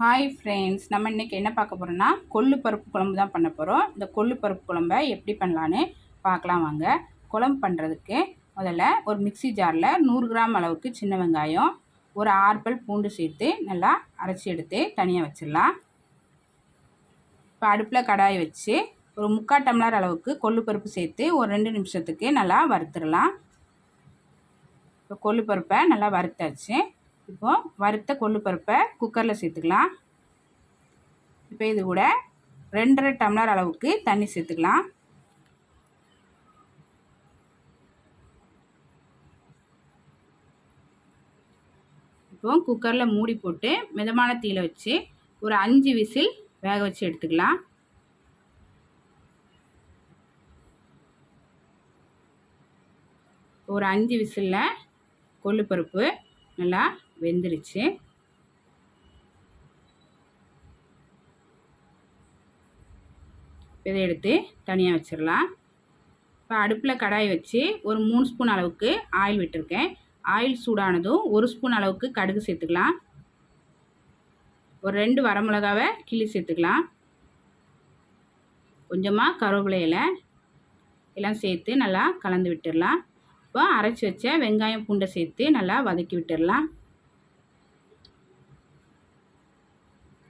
Hi friends நம்ம இன்றைக்கி என்ன பார்க்க போகிறோன்னா கொள்ளு பருப்பு குழம்பு தான் பண்ண போகிறோம் இந்த கொள்ளு பருப்பு குழம்ப எப்படி பண்ணலான்னு பார்க்கலாம் வாங்க. குழம்பு பண்ணுறதுக்கு முதல்ல ஒரு மிக்சி ஜாரில் நூறு கிராம் அளவுக்கு சின்ன வெங்காயம் ஒரு ஆர்பல் பூண்டு சேர்த்து நல்லா அரைச்சி எடுத்து தனியாக வச்சிடலாம். இப்போ அடுப்பில் கடாயை வச்சு ஒரு முக்கால் டம்ளர் அளவுக்கு கொள்ளு பருப்பு சேர்த்து ஒரு ரெண்டு நிமிஷத்துக்கு நல்லா வறுத்துடலாம். இப்போ கொள்ளு பருப்பை நல்லா வறுத்தாச்சு. இப்போ வறுத்த கொள்ளு பருப்பை குக்கரில் சேர்த்துக்கலாம். இப்போ இது கூட ரெண்டரை டம்ளர் அளவுக்கு தண்ணி சேர்த்துக்கலாம். இப்போ குக்கரில் மூடி போட்டு மிதமான தீயில் வச்சு ஒரு அஞ்சு விசில் வேக வச்சு எடுத்துக்கலாம். ஒரு அஞ்சு விசிலில் கொள்ளுப்பருப்பு நல்லா வெந்துருச்சு. இதை எடுத்து தனியாக வச்சிடலாம். இப்போ அடுப்பில் கடாய் வச்சு ஒரு மூணு ஸ்பூன் அளவுக்கு ஆயில் விட்டுருக்கேன். ஆயில் சூடானதும் ஒரு ஸ்பூன் அளவுக்கு கடுகு சேர்த்துக்கலாம். ஒரு ரெண்டு வரமிளகாவை கிள்ளி சேர்த்துக்கலாம். கொஞ்சமாக கருவேப்பிலை இலை எல்லாம் சேர்த்து நல்லா கலந்து விட்டுடலாம். இப்போ அரைச்சி வச்ச வெங்காயம் பூண்டை சேர்த்து நல்லா வதக்கி விட்டுடலாம்.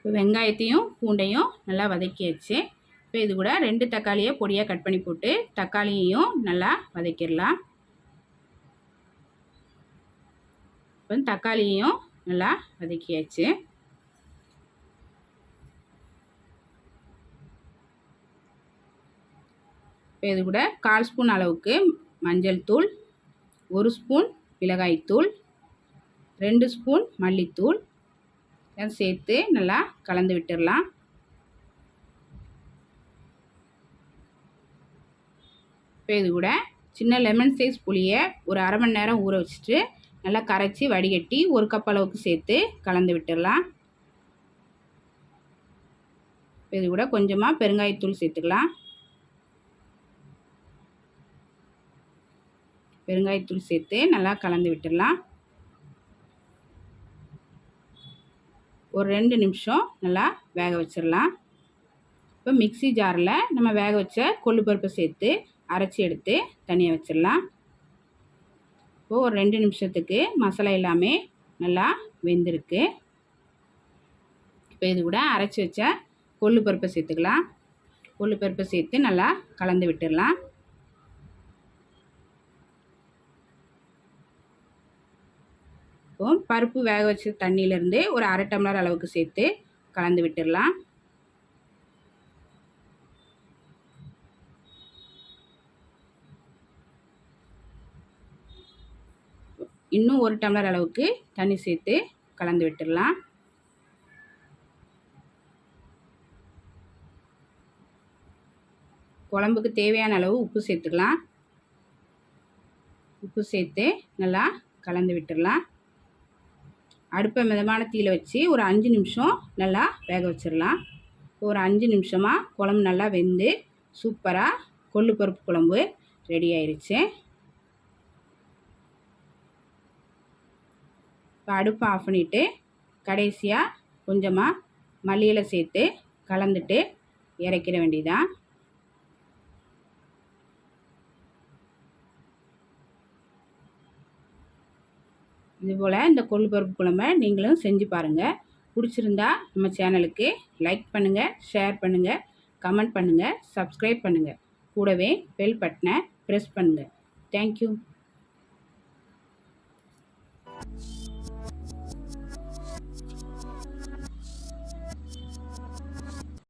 இப்போ வெங்காயத்தையும் பூண்டையும் நல்லா வதக்கியாச்சு. இப்போ இது கூட ரெண்டு தக்காளியை பொடியாக கட் பண்ணி போட்டு தக்காளியையும் நல்லா வதக்கிடலாம். இப்போ தக்காளியையும் நல்லா வதக்கியாச்சு. இப்போ இது கூட கால் ஸ்பூன் அளவுக்கு மஞ்சள் தூள் ஒரு ஸ்பூன் மிளகாய்த்தூள் ரெண்டு ஸ்பூன் மல்லித்தூள் எல்லாம் சேர்த்து நல்லா கலந்து விட்டுடலாம். இப்போ இது கூட சின்ன லெமன் சைஸ் புளியை ஒரு அரை மணி நேரம் ஊற வச்சுட்டு நல்லா கரைச்சி வடிகட்டி ஒரு கப் அளவுக்கு சேர்த்து கலந்து விட்டுடலாம். இப்போ இது கூட கொஞ்சமாக பெருங்காயத்தூள் சேர்த்துக்கலாம். பெருங்காயத்தூள் சேர்த்து நல்லா கலந்து விட்டுடலாம். ஒரு ரெண்டு நிமிஷம் நல்லா வேக வச்சிடலாம். இப்போ மிக்சி ஜாரில் நம்ம வேக வச்ச கொள்ளு பருப்பை சேர்த்து அரைச்சி எடுத்து தனியாக வச்சிடலாம். இப்போது ஒரு ரெண்டு நிமிஷத்துக்கு மசாலா எல்லாமே நல்லா வெந்திருக்கு. இப்போ இது கூட அரைச்சி வச்ச கொள்ளு பருப்பை சேர்த்துக்கலாம். கொள்ளு பருப்பை சேர்த்து நல்லா கலந்து விட்டுடலாம். இருக்கும். பருப்பு வேக வச்ச தண்ணியிலேருந்து ஒரு அரை டம்ளர் அளவுக்கு சேர்த்து கலந்து விட்டுடலாம். இன்னும் ஒரு டம்ளர் அளவுக்கு தண்ணி சேர்த்து கலந்து விட்டுடலாம். குழம்புக்கு தேவையான அளவு உப்பு சேர்த்துக்கலாம். உப்பு சேர்த்து நல்லா கலந்து விட்டுடலாம். அடுப்பை மிதமான தீயில் வச்சு ஒரு அஞ்சு நிமிஷம் நல்லா வேக வச்சிடலாம். ஒரு அஞ்சு நிமிஷமாக குழம்பு நல்லா வெந்து சூப்பராக கொள்ளு பருப்பு குழம்பு ரெடி ஆயிடுச்சு இப்போ அடுப்பை ஆஃப் பண்ணிவிட்டு கடைசியாக கொஞ்சமாக மல்லியில் சேர்த்து கலந்துட்டு இறக்கிட வேண்டியதான் இதுபோல் இந்த கொள்ளு பருப்பு குழம்ப நீங்களும் செஞ்சு பாருங்கள் பிடிச்சிருந்தா நம்ம சேனலுக்கு லைக் பண்ணுங்கள் ஷேர் பண்ணுங்கள் கமெண்ட் பண்ணுங்கள் சப்ஸ்கிரைப் பண்ணுங்கள் கூடவே பெல் பட்டனை ப்ரெஸ் பண்ணுங்கள் தேங்க்யூ.